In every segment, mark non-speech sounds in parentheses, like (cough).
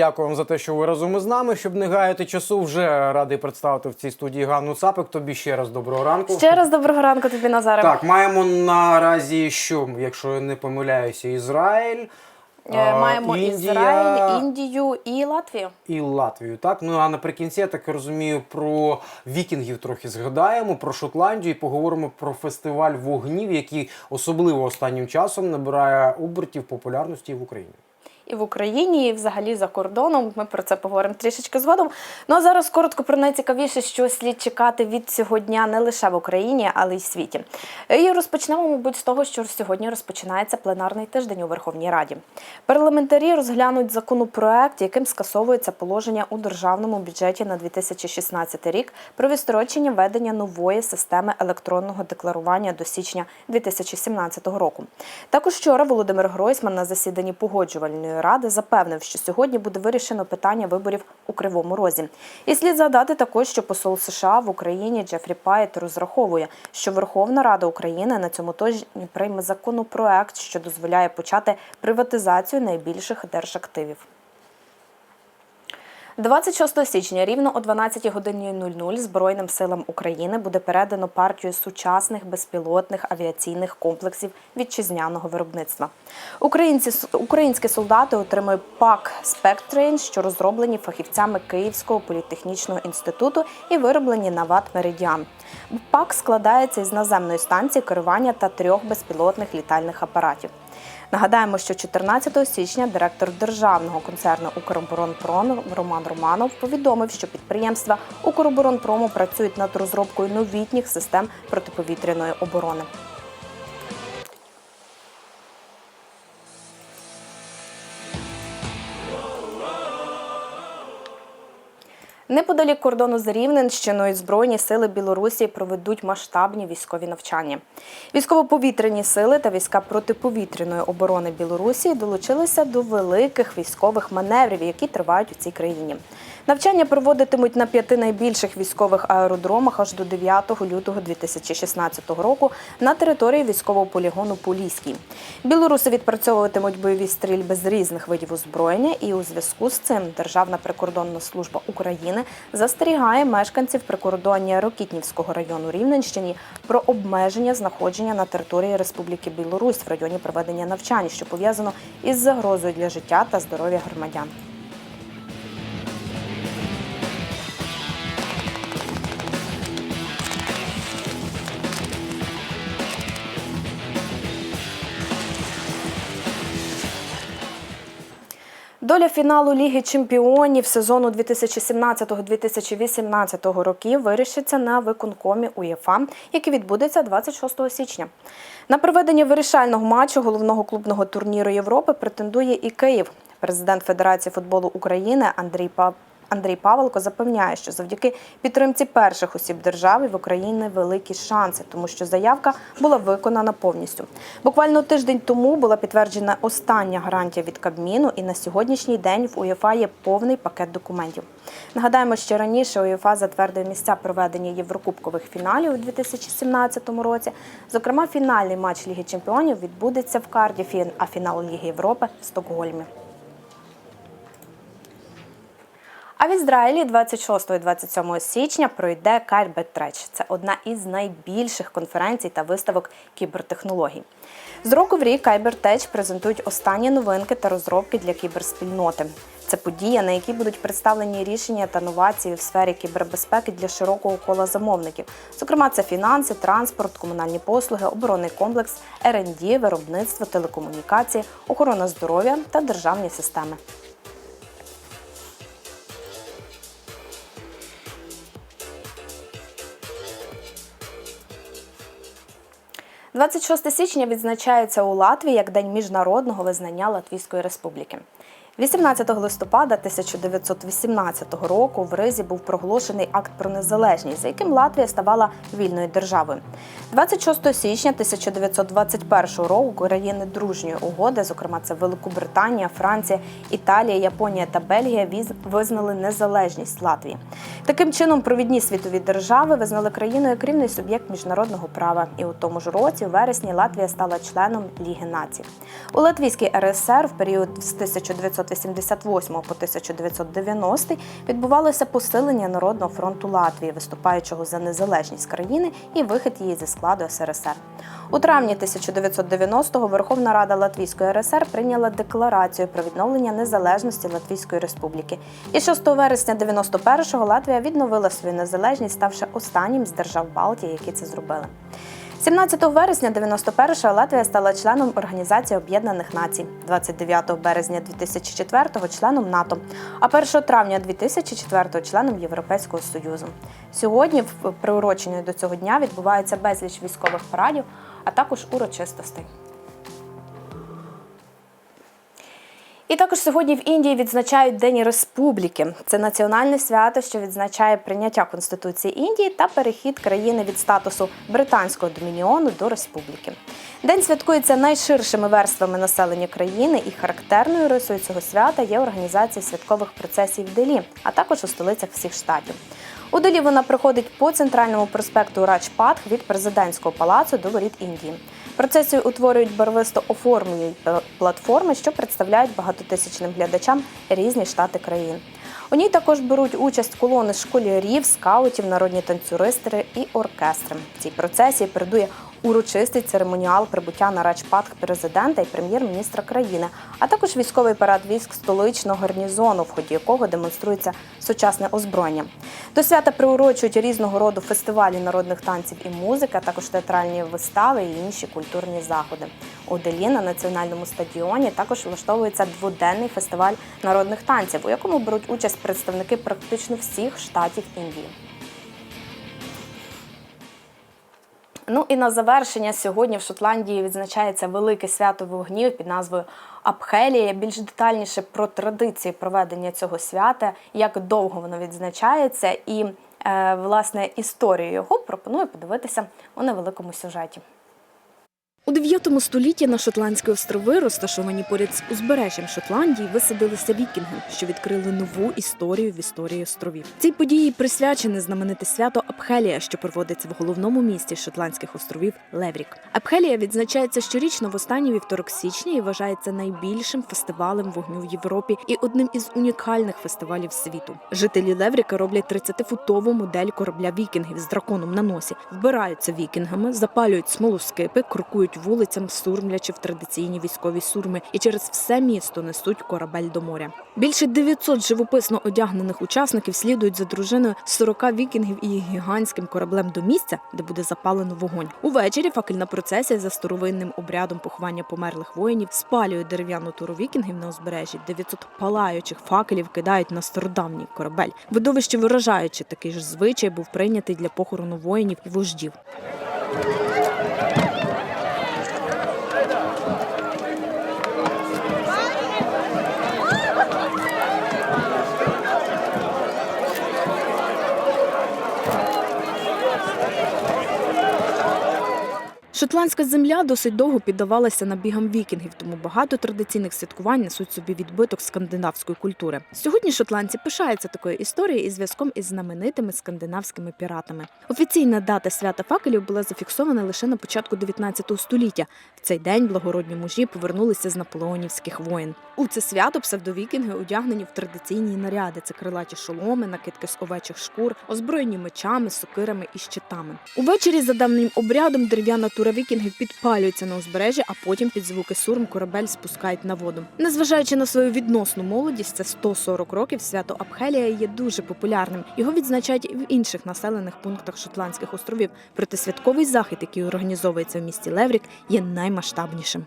Дякую вам за те, що ви разом із нами. Щоб не гаяти часу, вже радий представити в цій студії Ганну Цапик. Тобі ще раз доброго ранку. Ще раз доброго ранку тобі, Назаре. Так, маємо наразі, що, якщо я не помиляюся, Ізраїль. Е, Маємо Індія Ізраїль, Індію і Латвію. і Латвію. Так, ну а наприкінці я так розумію, про вікінгів трохи згадаємо, про Шотландію і поговоримо про фестиваль вогнів, який особливо останнім часом набирає обертів популярності в Україні. І в Україні, і взагалі за кордоном. Ми про це поговоримо трішечки згодом. Ну а зараз коротко про найцікавіше, що слід чекати від цього дня не лише в Україні, але й в світі. І розпочнемо, мабуть, з того, що сьогодні розпочинається пленарний тиждень у Верховній Раді. Парламентарі розглянуть законопроект, яким скасовується положення у державному бюджеті на 2016 рік про відстрочення ведення нової системи електронного декларування до січня 2017 року. Також вчора Володимир Гройсман на засіданні погоджувальної ради запевнив, що сьогодні буде вирішено питання виборів у Кривому Розі. І слід згадати також, що посол США в Україні Джефрі Пайт розраховує, що Верховна Рада України на цьому тижні прийме законопроект, що дозволяє почати приватизацію найбільших держактивів. 26 січня рівно о 12 годині 00 Збройним силам України буде передано партію сучасних безпілотних авіаційних комплексів вітчизняного виробництва. Українці українські солдати отримують пак Спектрейн, що розроблені фахівцями Київського політехнічного інституту і вироблені на ВАТ Меридіан. Пак складається із наземної станції керування та трьох безпілотних літальних апаратів. Нагадаємо, що 14 січня директор державного концерну «Укроборонпром» Роман Романов повідомив, що підприємства «Укроборонпрому» працюють над розробкою новітніх систем протиповітряної оборони. Неподалік кордону з Рівненщиною Збройні сили Білорусі проведуть масштабні військові навчання. Військово-повітряні сили та війська протиповітряної оборони Білорусі долучилися до великих військових маневрів, які тривають у цій країні. Навчання проводитимуть на п'яти найбільших військових аеродромах аж до 9 лютого 2016 року на території військового полігону Поліський. Білоруси відпрацьовуватимуть бойові стрільби з різних видів озброєння, і у зв'язку з цим Державна прикордонна служба України застерігає мешканців прикордоння Рокітнівського району Рівненщині про обмеження знаходження на території Республіки Білорусь в районі проведення навчань, що пов'язано із загрозою для життя та здоров'я громадян. Доля фіналу Ліги чемпіонів сезону 2017-2018 років вирішиться на виконкомі УЄФА, який відбудеться 26 січня. На проведення вирішального матчу головного клубного турніру Європи претендує і Київ. Президент Федерації футболу України Андрій. Андрій Павелко запевняє, що завдяки підтримці перших осіб держави в Україні великі шанси, тому що заявка була виконана повністю. Буквально тиждень тому була підтверджена остання гарантія від Кабміну, і на сьогоднішній день в УЄФА є повний пакет документів. Нагадаємо, що раніше УЄФА затвердив місця проведення єврокубкових фіналів у 2017 році. Зокрема, фінальний матч Ліги Чемпіонів відбудеться в Кардіфі, а фінал Ліги Європи в Стокгольмі. А в Ізраїлі 26 і 27 січня пройде Кайбетреч. Це одна із найбільших конференцій та виставок кібертехнологій. З року в рік Кайбертеч презентують останні новинки та розробки для кіберспільноти. Це подія, на якій будуть представлені рішення та новації в сфері кібербезпеки для широкого кола замовників. Зокрема, це фінанси, транспорт, комунальні послуги, оборонний комплекс, РНД, виробництво, телекомунікації, охорона здоров'я та державні системи. 26 січня відзначається у Латвії як День міжнародного визнання Латвійської Республіки. 18 листопада 1918 року в Ризі був проголошений акт про незалежність, за яким Латвія ставала вільною державою. 26 січня 1921 року країни дружньої угоди, зокрема це Великобританія, Франція, Італія, Японія та Бельгія, визнали незалежність Латвії. Таким чином, провідні світові держави визнали країну як суб'єкт міжнародного права. І у тому ж році, у вересні, Латвія стала членом Ліги націй. У Латвійській РСР в період з 1900 1988 по 1990 відбувалося посилення Народного фронту Латвії, виступаючого за незалежність країни і вихід її зі складу СРСР. У травні 1990-го Верховна Рада Латвійської РСР прийняла декларацію про відновлення незалежності Латвійської Республіки. І 6 вересня 91-го Латвія відновила свою незалежність, ставши останнім з держав Балтії, які це зробили. 17 вересня 91-го Латвія стала членом Організації Об'єднаних Націй, 29 березня 2004-го членом НАТО, а 1 травня 2004-го членом Європейського Союзу. Сьогодні, в приуроченні до цього дня, відбувається безліч військових парадів, а також урочистостей. І також сьогодні в Індії відзначають День Республіки. Це національне свято, що відзначає прийняття Конституції Індії та перехід країни від статусу британського домініону до республіки. День святкується найширшими верствами населення країни, і характерною рисою цього свята є організація святкових процесій в Делі, а також у столицях всіх штатів. У Делі вона проходить по центральному проспекту Раджпатх від президентського палацу до воріт Індії. Процесію утворюють барвисто оформлені платформи, що представляють багатотисячним глядачам різні штати країн. У ній також беруть участь колони школярів, скаутів, народні танцюристи і оркестри. Цій процесії передує урочистий церемоніал прибуття на Раджпатх президента і прем'єр-міністра країни, а також військовий парад військ столичного гарнізону, в ході якого демонструється сучасне озброєння. До свята приурочують різного роду фестивалі народних танців і музики, а також театральні вистави і інші культурні заходи. У Делі на національному стадіоні також влаштовується дводенний фестиваль народних танців, у якому беруть участь представники практично всіх штатів Індії. Ну і на завершення сьогодні в Шотландії відзначається велике свято вогнів під назвою Апхелія. Більш детальніше про традиції проведення цього свята, як довго воно відзначається, і е, власне історію його пропоную подивитися у невеликому сюжеті. У 9 столітті на Шотландські острови, розташовані поряд з узбережжям Шотландії, висадилися вікінги, що відкрили нову історію в історії островів. Цій події присвячене знамените свято Апхелія, що проводиться в головному місті Шотландських островів Леврік. Апхелія відзначається щорічно в останній вівторок січня і вважається найбільшим фестивалем вогню в Європі і одним із унікальних фестивалів світу. Жителі Левріка роблять 30-футову модель корабля вікінгів з драконом на носі, вбираються вікінгами, запалюють смолоскипи, крокують вулицям, сурмлячи в традиційні військові сурми, і через все місто несуть корабель до моря. Більше 900 живописно одягнених учасників слідують за дружиною 40 вікінгів і їх гігантським кораблем до місця, де буде запалено вогонь. Увечері факельна процесія за старовинним обрядом поховання померлих воїнів спалює дерев'яну туру вікінгів на узбережжі. 900 палаючих факелів кидають на стародавній корабель. Видовище виражаючи такий ж звичай був прийнятий для похорону воїнів і вождів. Шотландська земля досить довго піддавалася набігам вікінгів, тому багато традиційних святкувань несуть собі відбиток скандинавської культури. Сьогодні шотландці пишаються такою історією і зв'язком із знаменитими скандинавськими піратами. Офіційна дата свята факелів була зафіксована лише на початку 19 століття. В цей день благородні мужі повернулися з наполеонівських воєн. У це свято псевдовікінги одягнені в традиційні наряди: це крилаті шоломи, накидки з овечих шкур, озброєні мечами, сокирами і щитами. Увечері за давнім обрядом дерев'яна тура вікінгів підпалюється на узбережжі, а потім під звуки сурм корабель спускають на воду. Незважаючи на свою відносну молодість, це 140 років. Свято Апхелія є дуже популярним. Його відзначають і в інших населених пунктах Шотландських островів. Проте святковий захід, який організовується в місті Леврік, є наймасштабнішим.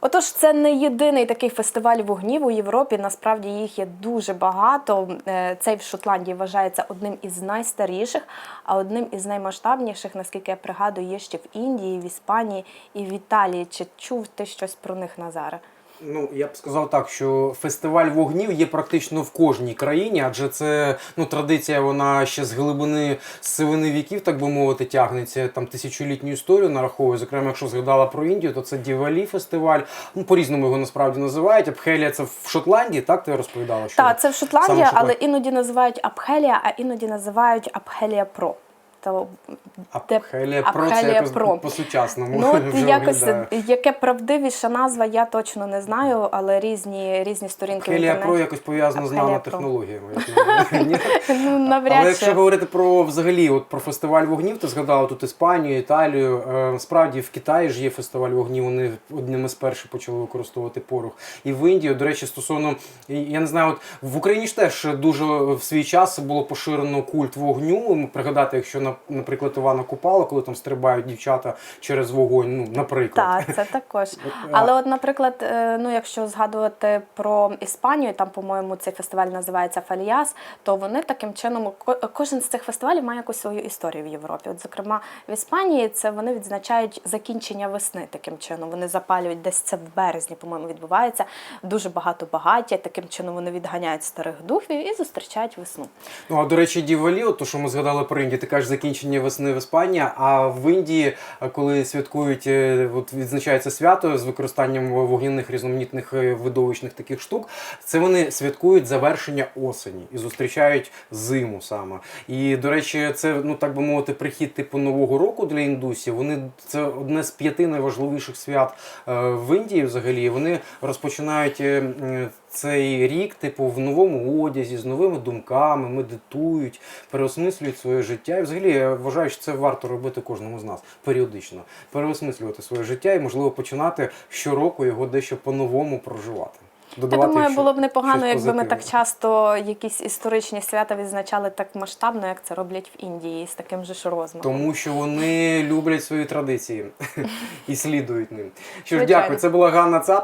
Отож, це не єдиний такий фестиваль вогнів у Європі. Насправді їх є дуже багато. Е, Цей в Шотландії вважається одним із найстаріших, а одним із наймасштабніших, наскільки я пригадую, є ще в Індії, в Іспанії і в Італії. Чи чув ти щось про них Назаре? Ну, я б сказав так, що фестиваль вогнів є практично в кожній країні, адже це ну, традиція, вона ще з глибини сивини віків, так би мовити, тягнеться там тисячолітню історію нараховує. Зокрема, якщо згадала про Індію, то це Дівалі фестиваль. Ну, по-різному його насправді називають. Абхелія це в Шотландії, так ти розповідала? Що Так, це в Шотландії, але іноді називають Апхелія, а іноді називають Апхелія Про. То Абхелія Про це якось Про. по-сучасному. Ну, от (laughs) якось яке правдивіша назва, я точно не знаю, але різні, різні сторінки в Хелія. Про якось пов'язано з нанотехнологіями. (laughs) Ну, Але якщо говорити про взагалі от про фестиваль вогнів, ти згадала тут Іспанію, Італію. Е, Справді в Китаї ж є фестиваль вогнів. Вони одними з перших почали використовувати порох. І в Індії, до речі, стосовно я не знаю, от в Україні ж теж дуже в свій час було поширено культ вогню. Пригадати, якщо наприклад Івана Купала, коли там стрибають дівчата через вогонь, ну наприклад. Так, це також. Але, от, наприклад, е, ну якщо згадувати про Іспанію, там, по-моєму, цей фестиваль називається Фаліяс, то вони таким чином кожен з цих фестивалів має якусь свою історію в Європі. От, зокрема, в Іспанії це вони відзначають закінчення весни таким чином. Вони запалюють десь це в березні, по-моєму, відбувається дуже багато багаття. Таким чином вони відганяють старих духів і зустрічають весну. Ну а до речі, Дівалі, от то, що ми згадали про Індію, ти кажеш закінчення весни в Іспанії. А в Індії, коли святкують, е, от відзначається свято з використанням вогняних різноманітних е, видовищних таких штук, це вони святкують завершення осені і зустрічають зиму саме. І до речі, це ну так би мовити, прихід типу нового року для індусів. Вони це одне з п'яти найважливіших свят е, в Індії. Взагалі вони розпочинають. Цей рік, типу, в новому одязі, з новими думками, медитують, переосмислюють своє життя. І взагалі я вважаю, що це варто робити кожному з нас періодично. Переосмислювати своє життя і, можливо, починати щороку його дещо по-новому проживати. Я думаю, було б непогано, якби ми так часто якісь історичні свята відзначали так масштабно, як це роблять в Індії, з таким же ж розмахом. Тому що вони люблять свої традиції (laughs) і слідують ним. Що ж, дякую. Це була Ганна Цап.